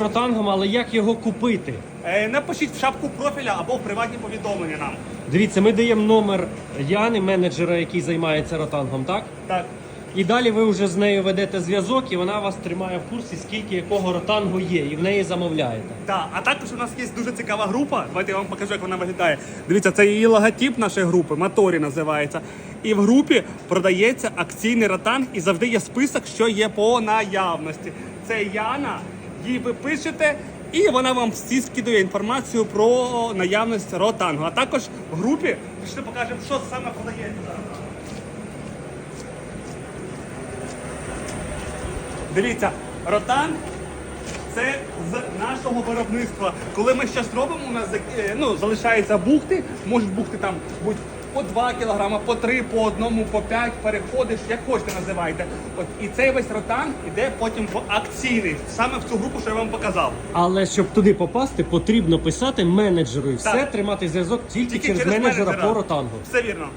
ротангом, але як його купити? Е, напишіть в шапку профіля або в приватні повідомлення нам. Дивіться, ми даємо номер Яни, менеджера, який займається ротангом, так? Так. І далі ви вже з нею ведете зв'язок, і вона вас тримає в курсі, скільки якого ротангу є, і в неї замовляєте. Так, а також у нас є дуже цікава група. Давайте я вам покажу, як вона виглядає. Дивіться, це її логотип нашої групи, Моторі називається. І в групі продається акційний ротанг і завжди є список, що є по наявності. Це Яна, їй ви пишете, і вона вам всі скидує інформацію про наявність ротангу. А також в групі пішли покажемо, що саме продається. Дивіться, ротанг це з нашого виробництва. Коли ми щось робимо, у нас е, ну, залишаються бухти, можуть бухти там будь по 2 кг, по 3, по одному, по 5, переходиш, як хочете називайте. От і цей весь ротанг іде потім в акційний, саме в цю групу, що я вам показав. Але щоб туди попасти, потрібно писати менеджеру і все тримати зв'язок тільки, через, менеджера, по ротангу. Все вірно.